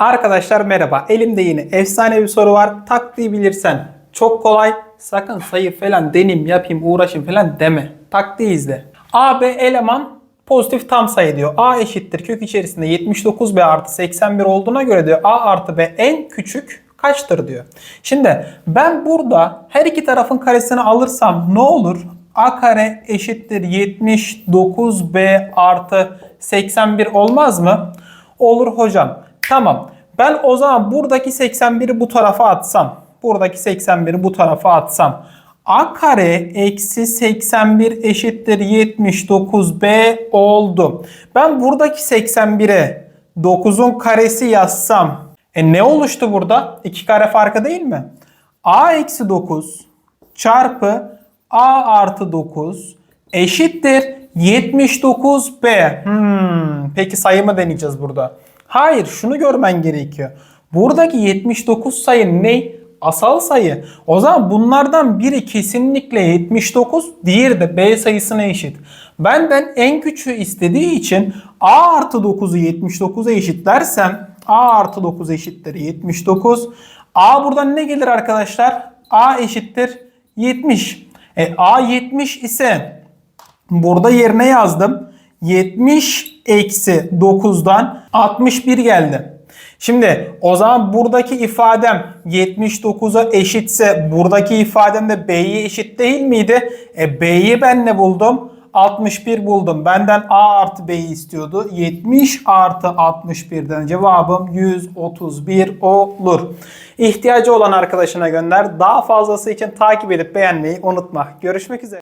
Arkadaşlar merhaba. Elimde yine efsane bir soru var. Taktiği bilirsen çok kolay. Sakın sayı falan deneyim yapayım uğraşayım falan deme. Taktiği izle. A, B eleman pozitif tam sayı diyor. A eşittir kök içerisinde 79B artı 81 olduğuna göre diyor A artı B en küçük kaçtır diyor. Şimdi ben burada her iki tarafın karesini alırsam ne olur? A kare eşittir 79B artı 81 olmaz mı? Olur hocam. Tamam. Ben o zaman buradaki 81'i bu tarafa atsam. Buradaki 81'i bu tarafa atsam. A kare eksi 81 eşittir 79B oldu. Ben buradaki 81'e 9'un karesi yazsam. E ne oluştu burada? 2 kare farkı değil mi? A eksi 9 çarpı A artı 9 eşittir 79B. Hmm, peki sayımı deneyeceğiz burada. Hayır şunu görmen gerekiyor. Buradaki 79 sayı ne? Asal sayı. O zaman bunlardan biri kesinlikle 79, diğeri de B sayısına eşit. Benden en küçüğü istediği için A artı 9'u 79'a eşitlersem A artı 9 eşittir 79. A buradan ne gelir arkadaşlar? A eşittir 70. E, A 70 ise burada yerine yazdım. 70 eksi 9'dan 61 geldi. Şimdi o zaman buradaki ifadem 79'a eşitse buradaki ifadem de B'ye eşit değil miydi? E B'yi ben ne buldum? 61 buldum. Benden A artı B'yi istiyordu. 70 artı 61'den cevabım 131 olur. İhtiyacı olan arkadaşına gönder. Daha fazlası için takip edip beğenmeyi unutma. Görüşmek üzere.